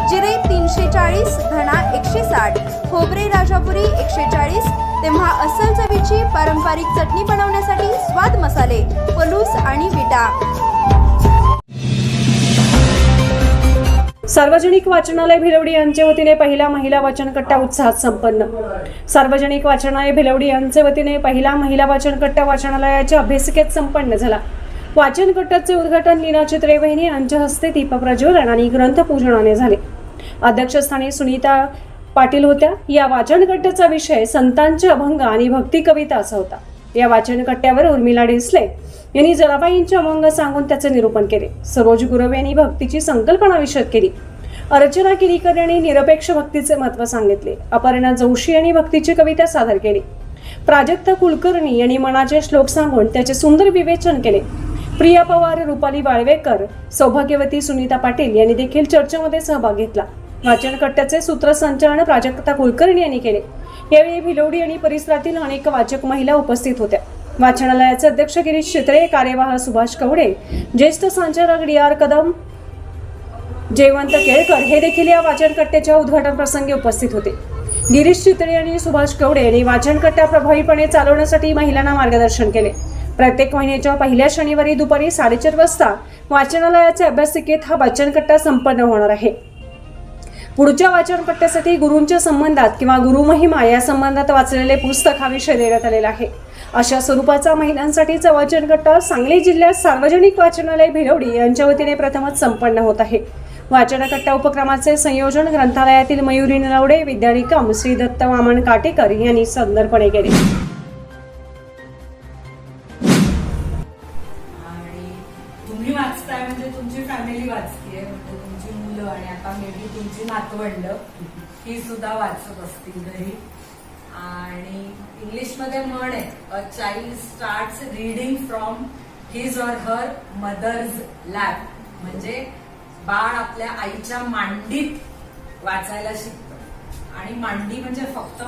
जिरे तीनशे चाळीस धणा एकशे साठ खोबरे राजापुरी एकशे चाळीस तेव्हा अस्सल चवीची पारंपरिक चटणी बनवण्यासाठी स्वाद मसाले पलूस आणि विटा. सार्वजनिक वाचनालय भिलवडी यांच्या वतीने पहिला महिला वाचनकट्टा उत्साहात संपन्न. सार्वजनिक वाचनालय भिलवडी यांच्या वतीने पहिला महिला वाचनकट्टा वाचनालयाच्या अभ्यासिकेत संपन्न झाला. वाचनकट्ट्याचे उद्घाटन लीना चित्रेवहिनी यांच्या हस्ते दीपप्रज्वलन आणि ग्रंथपूजनाने झाले. अध्यक्षस्थानी सुनीता पाटील होत्या. या वाचनकट्ट्याचा विषय संतांचे अभंग आणि भक्ती कविता असा होता. या वाचनकट्ट्यावर उर्मिला डिसले यांनी जराबाईंचे अभंग सांगून त्याचे निरूपण केले. सरोज गुरव यांनी भक्तीची संकल्पना विषद केली. अर्चना किरीकर यांनी निरपेक्ष भक्तीचे महत्त्व सांगितले. अपर्णा जोशी यांनी भक्तीची कविता सादर केली. प्राजक्ता कुलकर्णी यांनी मनाचे श्लोक सांगून त्याचे सुंदर विवेचन केले. प्रिया पवार रुपाली वाळवेकर सौभाग्यवती सुनीता पाटील यांनी देखील चर्चेमध्ये सहभाग घेतला. वाचनकट्ट्याचे सूत्रसंचालन प्राजक्ता कुलकर्णी यांनी केले. यावेळी भिलोडी आणि परिसरातील अनेक वाचक महिला उपस्थित होत्या. वाचनालयाचे अध्यक्ष गिरीश चित्रे कार्यवाह सुभाष कवडे ज्येष्ठ संचालक डी आर कदम जयवंत केळकर हे देखील या वाचनकट्ट्याच्या उद्घाटन प्रसंगी उपस्थित होते. गिरीश चित्रे आणि सुभाष कवडे यांनी वाचनकट्ट्या प्रभावीपणे चालवण्यासाठी महिलांना मार्गदर्शन केले. प्रत्येक महिन्याच्या पहिल्या शनिवारी दुपारी साडेचार वाजता वाचनालयाच्या अभ्यासिकेत हा वाचनकट्टा संपन्न होणार आहे. पुढच्या वाचनकट्ट्यासाठी गुरूंच्या संबंधात किंवा गुरुमहिमा या संबंधात वाचलेले पुस्तक हा विषय देण्यात आलेला आहे. अशा स्वरूपाचा महिलांसाठीचा वाचनकट्टा सांगली जिल्ह्यात सार्वजनिक वाचनालय भिलवडी यांच्या वतीने प्रथमच संपन्न होत आहे. वाचनकट्टा उपक्रमाचे संयोजन ग्रंथालयातील मयुरी नलवडे विद्यानिकम श्री दत्त वामन काटेकर यांनी संदर्पणे केले. तुम्ही वाचताय म्हणजे तुमची फॅमिली वाचतीये म्हणजे तुमची मुलं आणि आता मे बी तुमची नातवंड ही सुद्धा वाचत असतील घरी. आणि इंग्लिशमध्ये म्हण आहे a child start reading from his or her mother's lap म्हणजे बाळ आपल्या आईच्या मांडीत वाचायला शिकतं. आणि मांडी म्हणजे फक्त